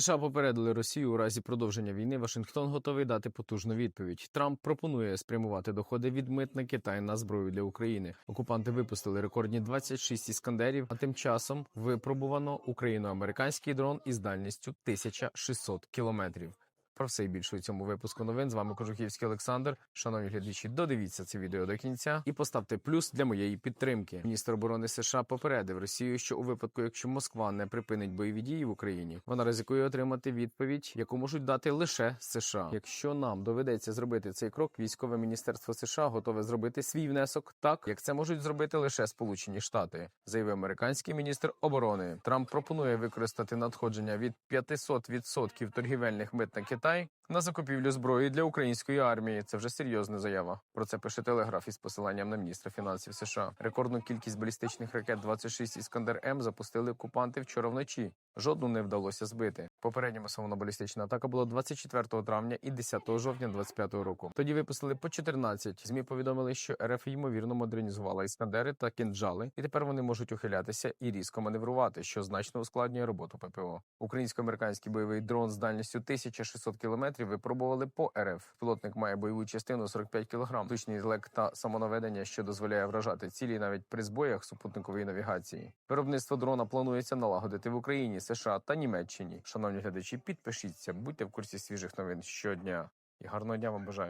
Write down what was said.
США попередили Росію у разі продовження війни. Вашингтон готовий дати потужну відповідь. Трамп пропонує спрямувати доходи від мит на Китай на зброю для України. Окупанти випустили рекордні 26 іскандерів. А тим часом випробувано україно-американський дрон із дальністю 1600 кілометрів. Про все і більше у цьому випуску новин з вами Кожухівський Олександр. Шановні глядачі, додивіться це відео до кінця і поставте плюс для моєї підтримки. Міністр оборони США попередив Росію, що у випадку, якщо Москва не припинить бойові дії в Україні, вона ризикує отримати відповідь, яку можуть дати лише США. Якщо нам доведеться зробити цей крок, військове міністерство США готове зробити свій внесок, так як це можуть зробити лише Сполучені Штати, заявив американський міністр оборони. Трамп пропонує використати надходження від 500% торгівельних мит на Китай на закупівлю зброї для української армії. Це вже серйозна заява. Про це пише телеграф із посиланням на міністра фінансів США. Рекордну кількість балістичних ракет 26 Іскандер М запустили окупанти вчора вночі. Жодну не вдалося збити. Попередня масована балістична атака була 24 травня і 10 жовтня 25 року. Тоді випустили по 14. Змі повідомили, що РФ ймовірно модернізувала іскандери та кінджали, і тепер вони можуть ухилятися і різко маневрувати, що значно ускладнює роботу ППО. Українсько-американський бойовий дрон з дальністю 1600 кілометрів випробували по РФ. Пілотник має бойову частину 45 кг, точний злек та самонаведення, що дозволяє вражати цілі навіть при збоях супутникової навігації. Виробництво дрона планується налагодити в Україні, США та Німеччині. Шановні глядачі, підпишіться, будьте в курсі свіжих новин щодня. І гарного дня вам бажаю.